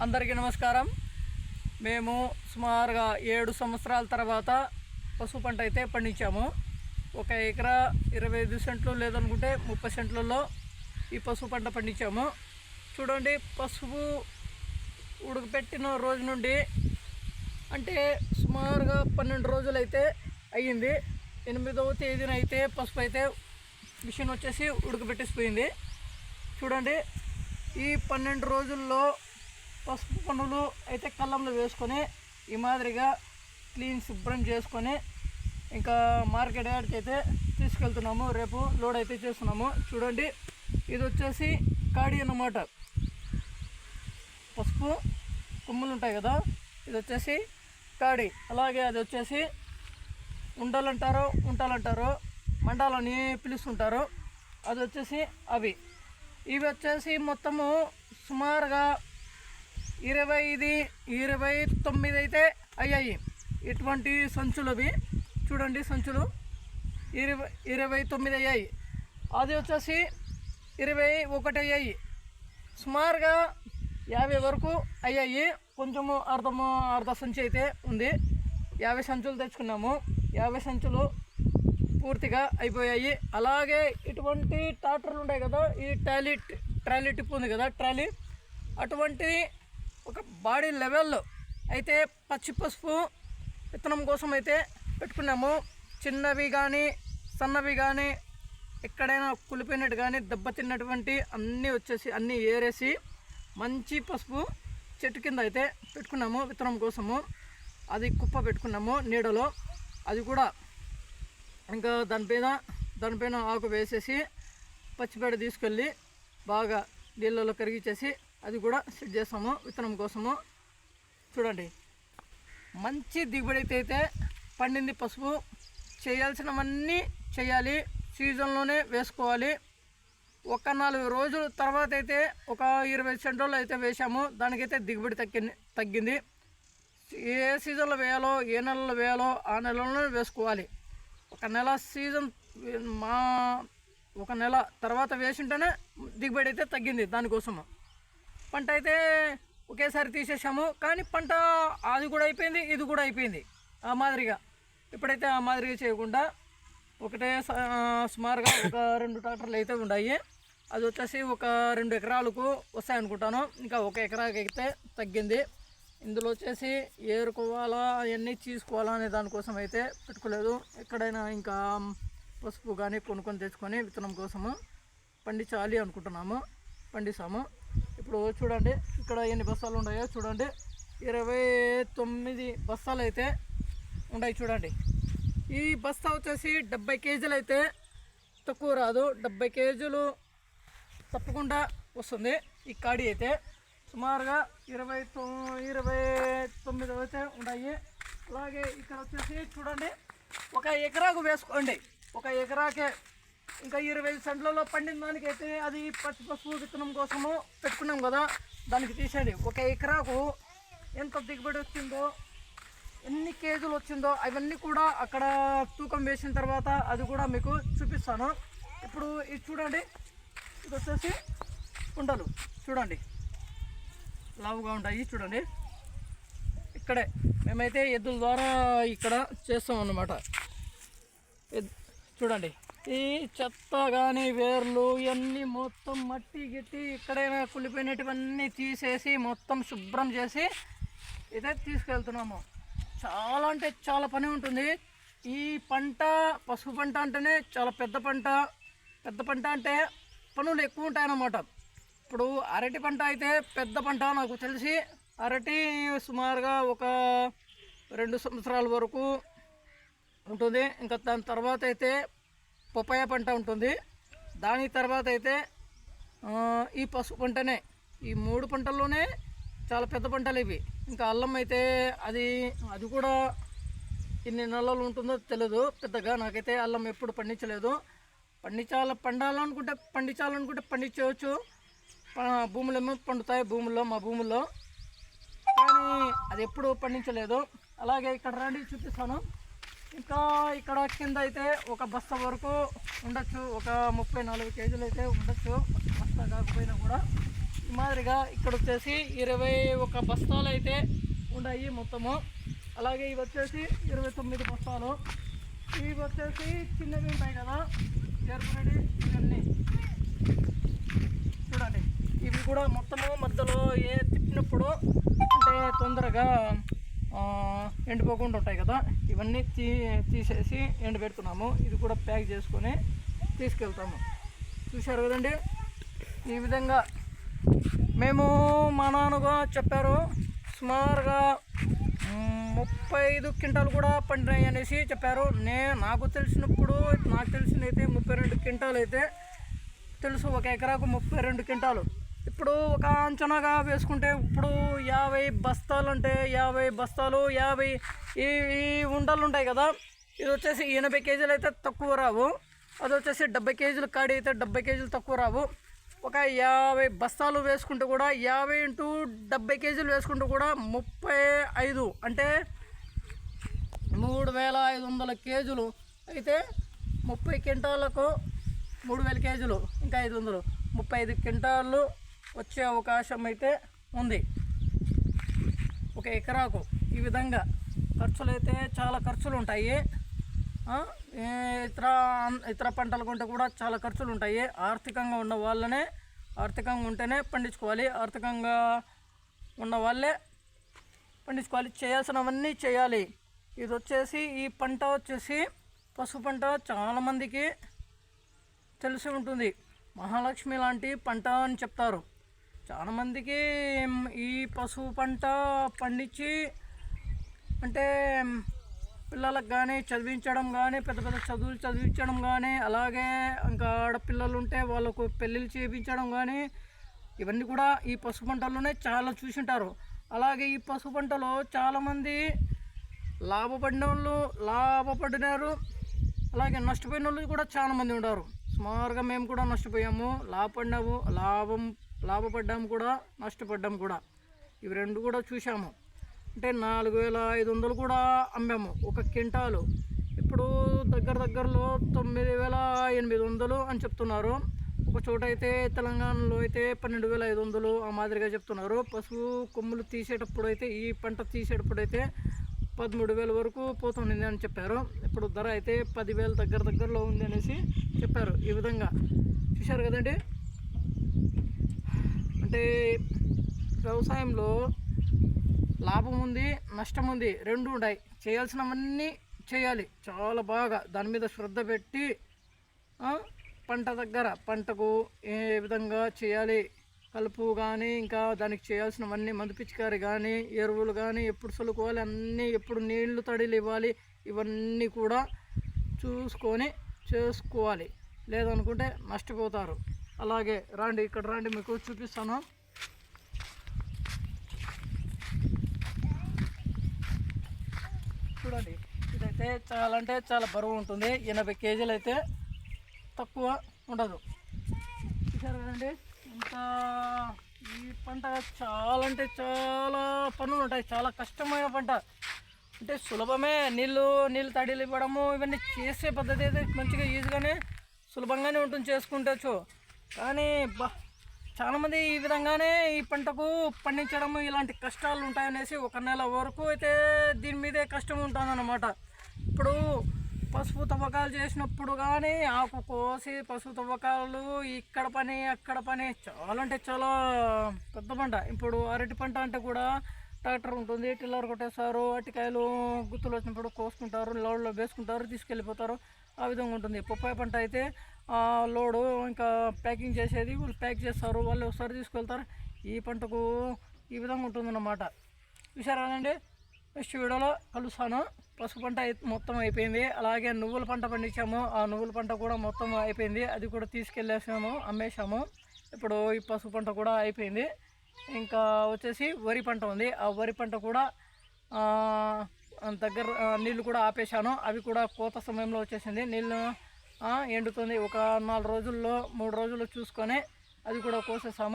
అందరికీ నమస్కారం. మేము సుమారుగా ఏడు సంవత్సరాల తర్వాత పసుపు పంట అయితే పండించాము. ఒక ఎకరా ఇరవై ఐదు సెంట్లు లేదనుకుంటే ముప్పై సెంట్లలో ఈ పసుపు పంట పండించాము. చూడండి పసుపు ఉడకపెట్టిన రోజు నుండి అంటే సుమారుగా పన్నెండు రోజులైతే అయ్యింది. ఎనిమిదవ తేదీన అయితే పసుపు అయితే మిషన్ వచ్చేసి ఉడకబెట్టేసిపోయింది. చూడండి ఈ పన్నెండు రోజుల్లో పసుపు పనులు అయితే కళ్ళంలో వేసుకొని ఈ మాదిరిగా క్లీన్ శుభ్రం చేసుకొని ఇంకా మార్కెట్ యార్డ్కి అయితే తీసుకెళ్తున్నాము. రేపు లోడ్ అయితే చేస్తున్నాము. చూడండి ఇది వచ్చేసి కాడి అన్నమాట. పసుపు కొమ్ములు ఉంటాయి కదా ఇది వచ్చేసి కాడి అలాగే అది వచ్చేసి ఉండలంటారు ఉంటాలంటారు మండాలని పిలుస్తుంటారు. అది వచ్చేసి అవి. ఇవి వచ్చేసి మొత్తము సుమారుగా ఇరవై ఇరవై తొమ్మిది అయితే అయ్యాయి. ఇటువంటి సంచులు అవి చూడండి సంచులు. ఇరవై ఇరవై తొమ్మిది అయ్యాయి. అది వచ్చేసి ఇరవై ఒకటి అయ్యాయి. సుమారుగా యాభై వరకు అయ్యాయి. కొంచెము అర్ధము అర్ధ సంచి అయితే ఉంది. యాభై సంచులు తెచ్చుకున్నాము. యాభై సంచులు పూర్తిగా అయిపోయాయి. అలాగే ఇటువంటి ట్రాక్టర్లు ఉన్నాయి కదా ఈ ట్రాలీ ట్రాలీ టిప్ ఉంది కదా ట్రాలీ. అటువంటి ఒక బాడీ లెవెల్లో అయితే పచ్చి పసుపు విత్తనం కోసం అయితే పెట్టుకున్నాము. చిన్నవి కానీ సన్నవి కానీ ఎక్కడైనా కులిపోయినట్టు కానీ దెబ్బతిన్నటువంటి అన్నీ వచ్చేసి అన్నీ ఏరేసి మంచి పసుపు చెట్టు కింద అయితే పెట్టుకున్నాము విత్తనం కోసము. అది కుప్ప పెట్టుకున్నాము నీడలో. అది కూడా ఇంకా దానిపైన దానిపైన ఆకు వేసేసి పచ్చిపేడ తీసుకెళ్ళి బాగా నీళ్ళలో కరిగించేసి అది కూడా సెట్ చేస్తాము. విత్తనం కోసము. చూడండి. మంచి దిగుబడి అయితే అయితే పండింది పసుపు. చేయాల్సినవన్నీ చేయాలి. సీజన్లోనే వేసుకోవాలి. ఒక నాలుగు రోజుల తర్వాత అయితే ఒక ఇరవై సెంటర్లు అయితే వేసాము దానికైతే దిగుబడి తగ్గింది తగ్గింది. ఏ సీజన్లో వేయాలో ఏ నెలలో వేయాలో ఆ నెలలోనే వేసుకోవాలి. ఒక నెల సీజన్ మా ఒక నెల తర్వాత వేసింటేనే దిగుబడి అయితే తగ్గింది దానికోసము. పంట అయితే ఒకేసారి తీసేసాము కానీ పంట అది కూడా అయిపోయింది ఇది కూడా అయిపోయింది. ఆ మాదిరిగా. ఇప్పుడైతే ఆ మాదిరిగా చేయకుండా ఒకటే సుమారుగా ఒక రెండు ట్రాక్టర్లు అయితే ఉన్నాయి. అది వచ్చేసి ఒక రెండు ఎకరాలకు వస్తాయనుకుంటాను. ఇంకా ఒక ఎకరాకి అయితే తగ్గింది. ఇందులో వచ్చేసి ఏరుకోవాలా అవన్నీ తీసుకోవాలా అనే దానికోసం అయితే పెట్టుకోలేదు. ఎక్కడైనా ఇంకా పసుపు కానీ కొనుక్కొని తెచ్చుకొని విత్తనం కోసము పండించాలి అనుకుంటున్నాము. పండిస్తాము. ఇప్పుడు చూడండి ఇక్కడ ఎన్ని బస్తాలు ఉన్నాయో చూడండి. ఇరవై తొమ్మిది బస్తాలు అయితే ఉన్నాయి చూడండి. ఈ బస్తా వచ్చేసి డెబ్బై కేజీలు అయితే తక్కువ రాదు. డెబ్బై కేజీలు తప్పకుండా వస్తుంది ఈ కాడి అయితే. సుమారుగా ఇరవై తొ ఇరవై తొమ్మిది అయితే ఉన్నాయి. అలాగే ఇక్కడ వచ్చేసి చూడండి ఒక ఎకరాకు వేసుకోండి. ఒక ఎకరాకే ఇంకా ఇరవై సెంట్లలో పండిన దానికైతే అది పచ్చి పసుపు విత్తనం కోసము పెట్టుకున్నాం కదా దానికి తీసేయండి. ఒక ఎకరాకు ఎంత దిగుబడి వచ్చిందో ఎన్ని కేజీలు వచ్చిందో అవన్నీ కూడా అక్కడ తూకం వేసిన తర్వాత అది కూడా మీకు చూపిస్తాను. ఇప్పుడు ఇది చూడండి ఇది వచ్చేసి కుండలు. చూడండి లావుగా ఉంటాయి చూడండి. ఇక్కడే మేమైతే ఎద్దుల ద్వారా ఇక్కడ చేస్తాం అన్నమాట ఎద్- చూడండి. ఈ చెత్త కానీ వేర్లు ఇవన్నీ మొత్తం మట్టి గిట్టి ఇక్కడైనా కులిపోయినటువన్నీ తీసేసి మొత్తం శుభ్రం చేసి ఇదే తీసుకెళ్తున్నాము. చాలా అంటే చాలా పని ఉంటుంది. ఈ పంట పసుపు పంట అంటేనే చాలా పెద్ద పంట. పెద్ద పంట అంటే పనులు ఎక్కువ ఉంటాయన్నమాట. ఇప్పుడు అరటి పంట అయితే పెద్ద పంట నాకు తెలిసి అరటి సుమారుగా ఒక రెండు సంవత్సరాల వరకు ఉంటుంది. ఇంకా దాని తర్వాత అయితే పపాయ పంట ఉంటుంది. దాని తర్వాత అయితే ఈ పసుపు పంటనే ఈ మూడు పంటల్లోనే చాలా పెద్ద పంటలు ఇవి. ఇంకా అల్లం అయితే అది అది కూడా ఎన్ని నెలలు ఉంటుందో తెలియదు పెద్దగా నాకైతే అల్లం ఎప్పుడు పండించలేదు. పండించాల పండాలనుకుంటే పండించాలనుకుంటే పండించవచ్చు. భూములేమో భూములు ఏమో పండుతాయి భూముల్లో మా భూముల్లో. కానీ అది ఎప్పుడు పండించలేదు. అలాగే ఇక్కడ రండి చూపిస్తాను. ఇంకా ఇక్కడ కింద అయితే ఒక బస్తా వరకు ఉండొచ్చు. ఒక ముప్పై నాలుగు కేజీలు అయితే ఉండొచ్చు. బస్తా కాకపోయినా కూడా. ఈ మాదిరిగా ఇక్కడ వచ్చేసి ఇరవై ఒక బస్తాలు అయితే ఉన్నాయి మొత్తము. అలాగే ఇవి వచ్చేసి ఇరవై తొమ్మిది బస్తాలు. ఇవి వచ్చేసి చిన్నవి ఉంటాయి కదా. ఎరుపురెడ్డి ఇవన్నీ. చూడండి. ఇవి కూడా మొత్తము మధ్యలో ఏ తిప్పినప్పుడు అంటే తొందరగా ఎండిపోకుండా ఉంటాయి కదా ఇవన్నీ తీ తీసేసి ఎండబెడుతున్నాము. ఇది కూడా ప్యాక్ చేసుకొని తీసుకెళ్తాము. చూశారు కదండి? ఈ విధంగా మేము మా నాన్నగా చెప్పారు సుమారుగా ముప్పై ఐదు క్వింటాలు కూడా పండినాయి అనేసి చెప్పారు. నే నాకు తెలిసినప్పుడు నాకు తెలిసినైతే ముప్పై రెండు క్వింటాలు అయితే తెలుసు. ఒక ఎకరాకు ముప్పై రెండు క్వింటాలు. ఇప్పుడు ఒక అంచనాగా వేసుకుంటే ఇప్పుడు యాభై బస్తాలు అంటే యాభై బస్తాలు యాభై ఈ ఈ ఉండలు ఉంటాయి కదా ఇది వచ్చేసి ఎనభై కేజీలు అయితే తక్కువ రావు. అది వచ్చేసి డెబ్బై కేజీలు కాడి అయితే డెబ్బై కేజీలు తక్కువ రావు. ఒక యాభై బస్తాలు వేసుకుంటే కూడా యాభై ఇంటూ డెబ్బై కేజీలు వేసుకుంటే కూడా ముప్పై ఐదు. అంటే మూడు వేల ఐదు వందల కేజీలు. అయితే ముప్పై క్వింటాలకు మూడు వేల కేజీలు ఇంకా ఐదు వందలు. ముప్పై ఐదు క్వింటాళ్ళు వచ్చే అవకాశం అయితే ఉంది. ఒక ఎకరాకు ఈ విధంగా ఖర్చులు అయితే చాలా ఖర్చులు ఉంటాయి ఇతర ఇతర పంటలు కొంటే కూడా చాలా ఖర్చులు ఉంటాయి ఆర్థికంగా ఉన్న వాళ్ళనే ఆర్థికంగా ఉంటేనే పండించుకోవాలి. ఆర్థికంగా ఉన్న వాళ్ళే పండించుకోవాలి. చేయాల్సినవన్నీ చేయాలి. ఇది వచ్చేసి ఈ పంట వచ్చేసి పసుపు పంట చాలామందికి తెలిసి ఉంటుంది. మహాలక్ష్మి లాంటి పంట అని చెప్తారు. చాలామందికి మందికి ఈ పసుపు పంట పండించి అంటే పిల్లలకు కానీ చదివించడం కానీ పెద్ద పెద్ద చదువులు చదివించడం కానీ అలాగే ఇంకా ఆడపిల్లలు ఉంటే వాళ్ళకు పెళ్ళిళ్ళు చేయించడం కానీ ఇవన్నీ కూడా ఈ పసుపు పంటల్లోనే చాలా చూసింటారు. అలాగే ఈ పసుపు పంటలో చాలామంది లాభపడిన వాళ్ళు లాభపడినారు. అలాగే నష్టపోయిన వాళ్ళు కూడా చాలామంది ఉన్నారు. సుమారుగా మేము కూడా నష్టపోయాము. లాభపడినాము. లాభం లాభపడ్డాము కూడా నష్టపడ్డాము కూడా. ఇవి రెండు కూడా చూసాము అంటే నాలుగు వేల ఐదు వందలు కూడా అమ్మాము ఒక క్వింటాలు. ఇప్పుడు దగ్గర దగ్గరలో తొమ్మిది వేల ఎనిమిది వందలు అని చెప్తున్నారు. ఒక చోట అయితే తెలంగాణలో అయితే పన్నెండు వేల ఐదు వందలు ఆ మాదిరిగా చెప్తున్నారు. పశువు కొమ్ములు తీసేటప్పుడు అయితే ఈ పంట తీసేటప్పుడు అయితే పదమూడు వేల వరకు పోతుంది అని చెప్పారు. ఇప్పుడు ధర అయితే పదివేల దగ్గర దగ్గరలో ఉంది అనేసి చెప్పారు ఈ విధంగా. చూశారు కదండి? అంటే వ్యవసాయంలో లాభం ఉంది నష్టం ఉంది రెండు ఉన్నాయి చేయాల్సినవన్నీ చేయాలి. చాలా బాగా దాని మీద శ్రద్ధ పెట్టి పంట దగ్గర పంటకు ఏ విధంగా చేయాలి? కలుపు కానీ ఇంకా దానికి చేయాల్సినవన్నీ మందు పిచికారి కానీ ఎరువులు కానీ ఎప్పుడు చల్లుకోవాలి అన్నీ ఎప్పుడు నీళ్ళు తడిలు ఇవ్వాలి? ఇవన్నీ కూడా చూసుకొని చేసుకోవాలి. లేదనుకుంటే నష్టపోతారు. అలాగే రాండి ఇక్కడ రండి మీకు చూపిస్తాను. చూడండి ఇదైతే చాలా అంటే చాలా బరువు ఉంటుంది. ఎనభై కేజీలు అయితే తక్కువ ఉండదు. చూసారు కదండి? ఇంత ఈ పంట చాలా అంటే చాలా పనులు ఉంటాయి. చాలా కష్టమైన పంట. అంటే సులభమే నీళ్ళు నీళ్ళు తడిలు ఇవ్వడము ఇవన్నీ చేసే పద్ధతి అయితే మంచిగా ఈజీగానే సులభంగానే ఉంటుంది చేసుకుంటచ్చు. కానీ బా చాలామంది ఈ విధంగానే ఈ పంటకు పండించడం ఇలాంటి కష్టాలు ఉంటాయనేసి ఒక నెల వరకు అయితే దీని మీదే కష్టం ఉంటుందన్నమాట. ఇప్పుడు పసుపు తవ్వకాలు చేసినప్పుడు కానీ ఆకు కోసి పసుపు తవ్వకాలు ఇక్కడ పని అక్కడ పని చాలా అంటే చాలా పెద్ద పంట. ఇప్పుడు అరటి పంట అంటే కూడా ట్రాక్టర్ ఉంటుంది టిల్లర్ కొట్టేస్తారు అరటికాయలు గుత్తులు వచ్చినప్పుడు కోసుకుంటారు లోడ్లో వేసుకుంటారు తీసుకెళ్ళిపోతారు. ఆ విధంగా ఉంటుంది. పప్పాయ పంట అయితే లోడు ఇంకా ప్యాకింగ్ చేసేది వాళ్ళు ప్యాక్ చేస్తారు వాళ్ళు ఒకసారి తీసుకెళ్తారు. ఈ పంటకు ఈ విధంగా ఉంటుందన్నమాట. చూసారా అండి? నెక్స్ట్ వీడియోలో కలుస్తాను. పసుపు పంట మొత్తం అయిపోయింది. అలాగే నువ్వుల పంట పండించాము. ఆ నువ్వుల పంట కూడా మొత్తం అయిపోయింది. అది కూడా తీసుకెళ్ళేసాము అమ్మేశాము. ఇప్పుడు ఈ పసుపు పంట కూడా అయిపోయింది. ఇంకా వచ్చేసి వరి పంట ఉంది. ఆ వరి పంట కూడా దగ్గర నీళ్ళు కూడా ఆపేశాను. అవి కూడా కోత సమయంలో వచ్చేసింది. నీళ్ళు ఎండుతుంది. ఒక నాలుగు రోజుల్లో మూడు రోజుల్లో చూసుకొని అది కూడా కోసేసాము.